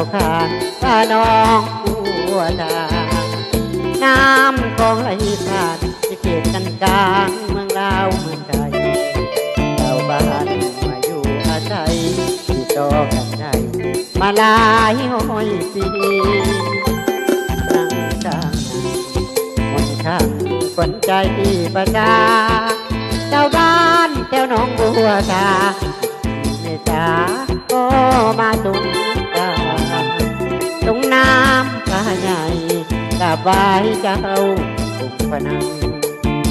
าวขานว่าน้องบัวดาน้ำคลองไหลผ่านที่เขตกันกลางเมืองลาวเมืองไทยชาบ้านมาอยู่อาศัยที่ต่อกันใจมาลายห้อยปีนั่งจ้างคนข้างคนใจที่ประจาเจ้าบ้านแถวหน้องบัวตาเมตตา มาตุงกาตรงน้ำพระใหญ่กราบไหว้เจ้าองค์พนัง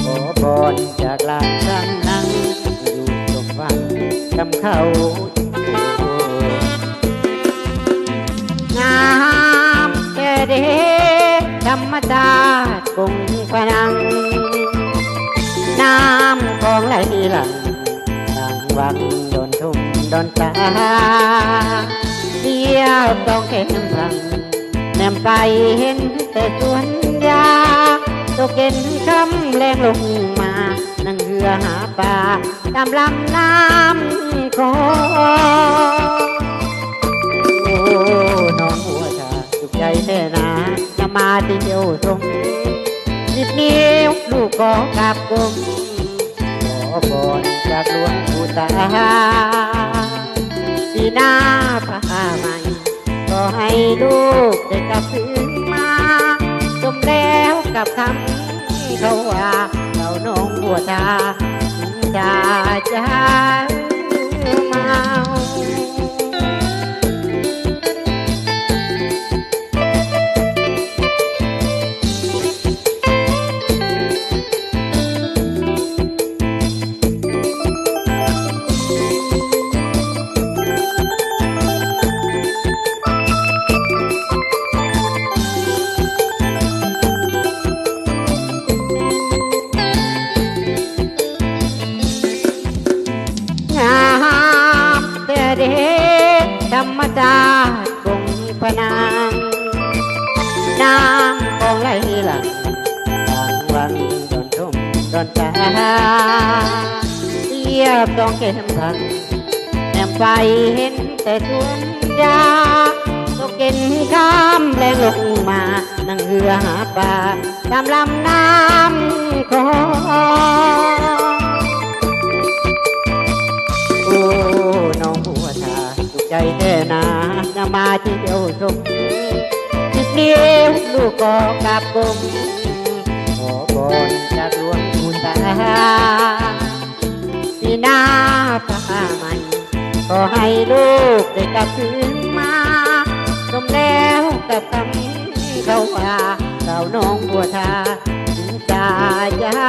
ขอพรจากลานช่างนั่งอยู่ตรงวังคำเข้างามแค่เดธรรมชาติคงพนัง น้ำของไหลหลังต่างวังโดนทุ่ม โดนตาเดียวต้องเข็มพังแนมไปเห็นแต่สวนยาตกเย็นคำแรงลงมา นั่งเรือหาปลาตามลำน้ำคอโอ้น้องหัวชาสุขใจแน่นาจะมาเที่ยวตรงสิบนิ้วลูกก็กลับกลมขอพรจากหลวงปู่ตา สีหน้าผ้าใหม่ก็ให้ลูกได้กลับคืนมาจมแล้วกับคำเขาว่าเราน้องบัวตาจะจะเมา ทุ่มโดนตาเทียบต้องเก็มทันแนมไปเห็นแต่สวนยาตกเย็นข้ามแรงลงมานั่งเรือหาปลาตามลำน้ำคอโอ้น้องบัวตาใจแน่นาจะมาเที่ยวชมจิตเดียวลูกก็กลับกลมขอพรจากหลวง ปีหน้าผ้าใหม่ขอให้ลูกได้กลับคืนมาสมแล้วกับคำเขาว่าเราน้องบัวทาถึงจะยา